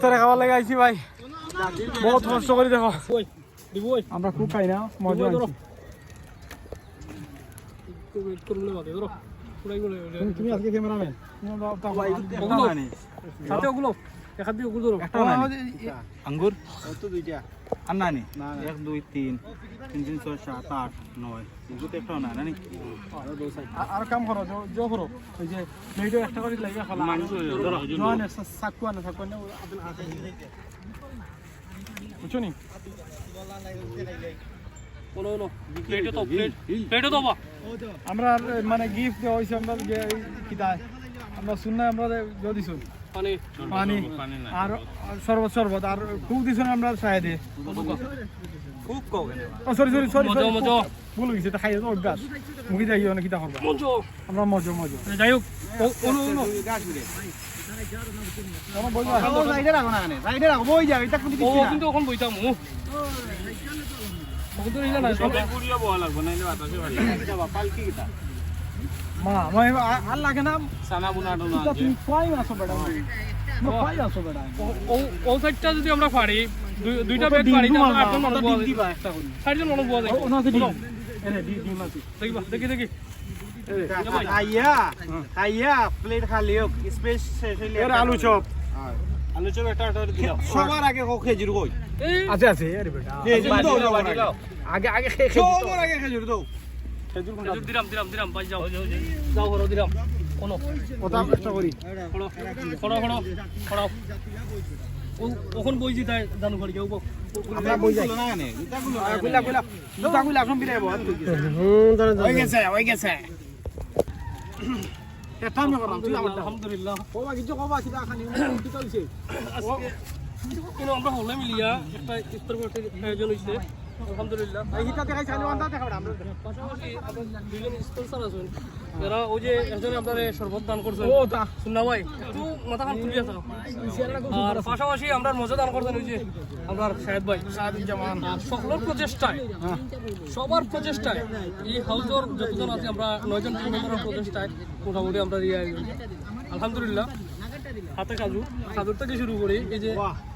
ইফতারে খাবার লাগে আইছি ভাই। বহুত কষ্ট করে দেখো। আমরা খুব খাই না মজা তুমি- তুমি আজকে ক্যামেরাম্যান সাথে ওগুলো। দেখা দিয়ে ওগুলো ধরো। আঙ্গুর? আন্না নি? এক দুই তিন। তিন তিন ছয় সাত আট নয়। এগুলো তো না নানি আর কাম করো জো- জো করো। ওই যে মেয়েটা একটা করে লাগে খালা। জোয়ান সাকু আনে সাকু আনে আবেল হাতে বুঝছ নি? কোনো কোনো প্লেটে তো প্লেট প্লেটে তো বা আমরা মানে গিফট দেওয়া হয়েছে আমরা যে কিতা আমরা শুননা আমরা দিছুন মানে পানি। আর আর শরবত শরবত। আর কুক দিছুন আমরা সাহেদে খুব কম। ও সরি সরি সরি মজা মজা। ভুল গেছে এটা খাইয়ে তো অভ্যাস মুখে যাই অনেক কিতা করবা? মজা। আমরা মজা মজা। যাই হোক। ও- কোনো কোনো আমরা কিন্তু ওখান বইতাম ও ওখান তো নিলে না ঘুরিয়ে বহা লাগবে না পালকি কিতা? মা মই আর লাগে না? সানা বুনা কিতা তুমি কই আসো বেটা না কই আসো বেটা। ও- ও- ও সাইডটা যদি আমরা পারি দুইটা ও তো বেড ডিম পারি ডিম তাহলে মারবা, আটজন ও মানুষ তো বলা ডিম যায়। দিবা একটা করে। চারজন মানুষ বলা যায়। না তো ডিম। এনে ডিম ডিম আছে। দেখি দেখি। খাইয়া খাইয়া প্লেট খালি হোক স্পেস এর আলু চপ। আলু চপ একটা একটা দিলাম। সবার আগে কো খেজুর কই? আছে আছে আরে বেটা। খেজুর দাও সবার আগে আগে আগে খেয়ে খেয়ে সবার আগে খেজুর দাও। খেজুর কোনটা খেজুর দিলাম দিলাম দিলাম পাই যাও। যাও করো দিলাম কোনো। ওটা একটা করি। খড়ো খড়ো খড়ো ওখান জানু আমরা বই যাই। না কেন এটা গুলো কইলা কইলা দুটা কইলা এখন বিরাইবো হয়ে গেছে হয়ে গেছে। এটা আমি করলাম তুই আমারটা আলহামদুলিল্লাহ। কবা কিছু কবা খানি কি চলছে। আমরা হলে মিলিয়া একটা ইফতার করতে আয়োজন হয়েছে। আলহামদুলিল্লাহ। এই হিটা দেখাই চাইলে আন্দা দেখাবো আমরা পাশাপাশি আমাদের দুইজন স্পন্সর আছেন। এরা ওই যে একজনে আপনাদের শরবত দান করছেন। শুননা ভাই একটু মাথা খান খুলিয়া থাকো আর পাশাপাশি আমরা মজা দান করছেন ওই যে আপনার শাহেদ ভাই। জামান সকলের প্রচেষ্টায় সবার প্রচেষ্টায় এই যতজন আছে আমরা নয়জন টিম মেম্বারের প্রচেষ্টায় মোটামুটি আমরা আলহামদুলিল্লাহ। হাতে কাজু। কাজুর থেকে শুরু করি। এই যে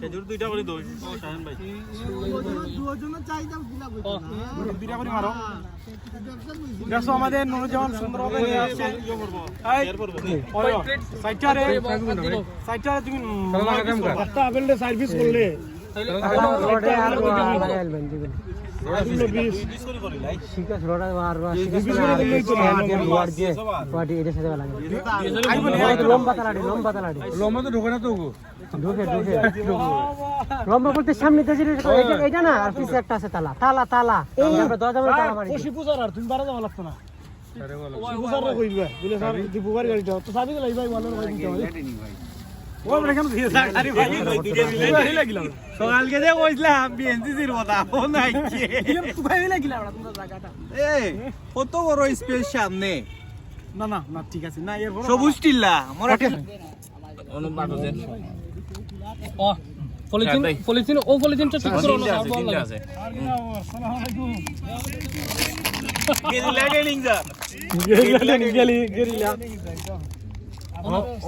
খেজুর দুইটা করে দই। ও শাহেন ভাই। ও, করে মারো। দেখো আমাদের নুরুজ্জামান সুন্দরভাবে নিয়ে আসছে। সাইটারে তুমি একটা আবেল সার্ভিস করলে। লম্বা বলতে সামনে এটা- এটা না আর পিছে একটা আছে তালা তালা তালা দরজা তালা মারি খুশি পূজার আর তুমি বারে যাওয়া লাগতো না পূজার স্যার দীপুবার গাড়ি যাও তো সাবি গেলাই ভাই ভালো সকালকে যে কইছিলাম বিএনসি জির কথা তোমরা জায়গাটা? এ কত বড় স্পেস সামনে। না না না ঠিক আছে না এর বড় সবুজ টিল্লা মোর একটা ও পলিথিন পলিথিন ও পলিথিনটা ঠিক করো না আর ভালো লাগে। আসসালামু আলাইকুম। গেরিলা গেলি গেলি গেরিলা।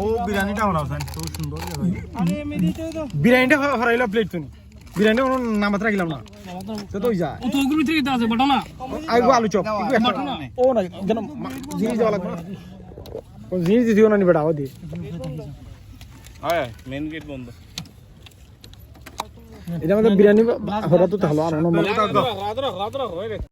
ও বিরিয়ানিটা সুন্দর হরাইলা প্লেট তুমি বিরিয়ানি কোনো নামাত রাখিলাম না। সে তো যা। ও তো ওগুলো ভিতরে আছে বাটা না আইগো আলু চপ। ও না যেন লাগবে ও জিনিস দিও না নি বেটা ও দি। হ্যাঁ মেন গেট বন্ধ। এটা আমাদের বিরিয়ানি হরা তো হলো আর অন্য